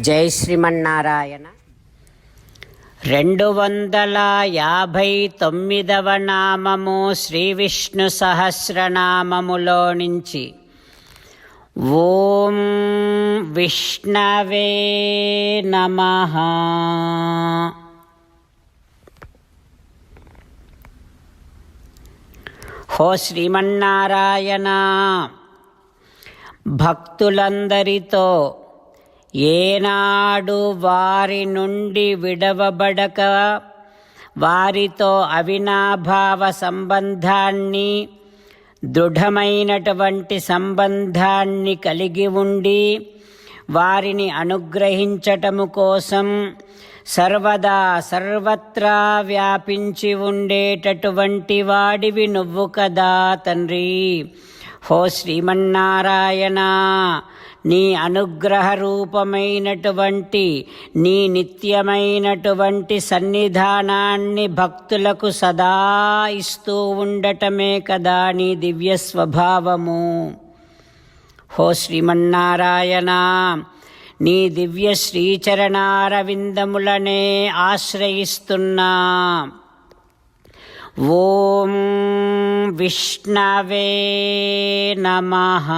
జై శ్రీమన్నారాయణ. రెండు వందల యాభై తొమ్మిదవ నామము శ్రీ విష్ణు సహస్రనామములో నుంచి ఓం విష్ణవే నమ. హో శ్రీమన్నారాయణ భక్తులందరితో ఏనాడు వారి నుండి విడవబడక వారితో అవినాభావ సంబంధాన్ని దృఢమైనటువంటి సంబంధాన్ని కలిగి ఉండి వారిని అనుగ్రహించటము కోసం సర్వదా సర్వత్రా వ్యాపించి ఉండేటటువంటి వాడివి నువ్వు కదా తండ్రి. హో శ్రీమన్నారాయణ నీ అనుగ్రహ రూపమైనటువంటి నీ నిత్యమైనటువంటి సన్నిధానాన్ని భక్తులకు సదా ఇస్తూ ఉండటమే కదా నీ దివ్య స్వభావము హో శ్రీమన్నారాయణ నీ దివ్య శ్రీచరణారవిందములనే ఆశ్రయిస్తున్నా. ఓం విష్ణవే నమః.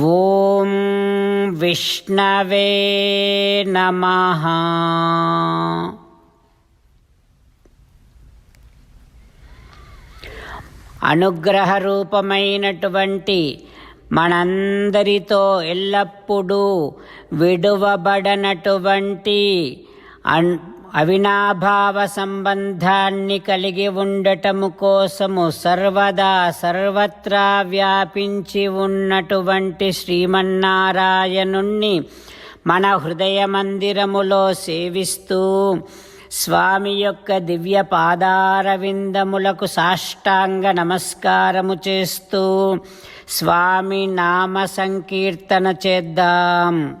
ఓం విష్ణవే నమః. అనుగ్రహ రూపమైనటువంటి మనందరితో ఎల్లప్పుడూ విడువబడనటువంటి అన్ అవినాభావ సంబంధాన్ని కలిగి ఉండటము కోసము సర్వదా సర్వత్రా వ్యాపించి ఉన్నటువంటి శ్రీమన్నారాయణుణ్ణి మన హృదయ మందిరములో సేవిస్తూ స్వామి యొక్క దివ్య పాదారవిందములకు సాష్టాంగ నమస్కారము చేస్తూ స్వామి నామ సంకీర్తన చేద్దాం.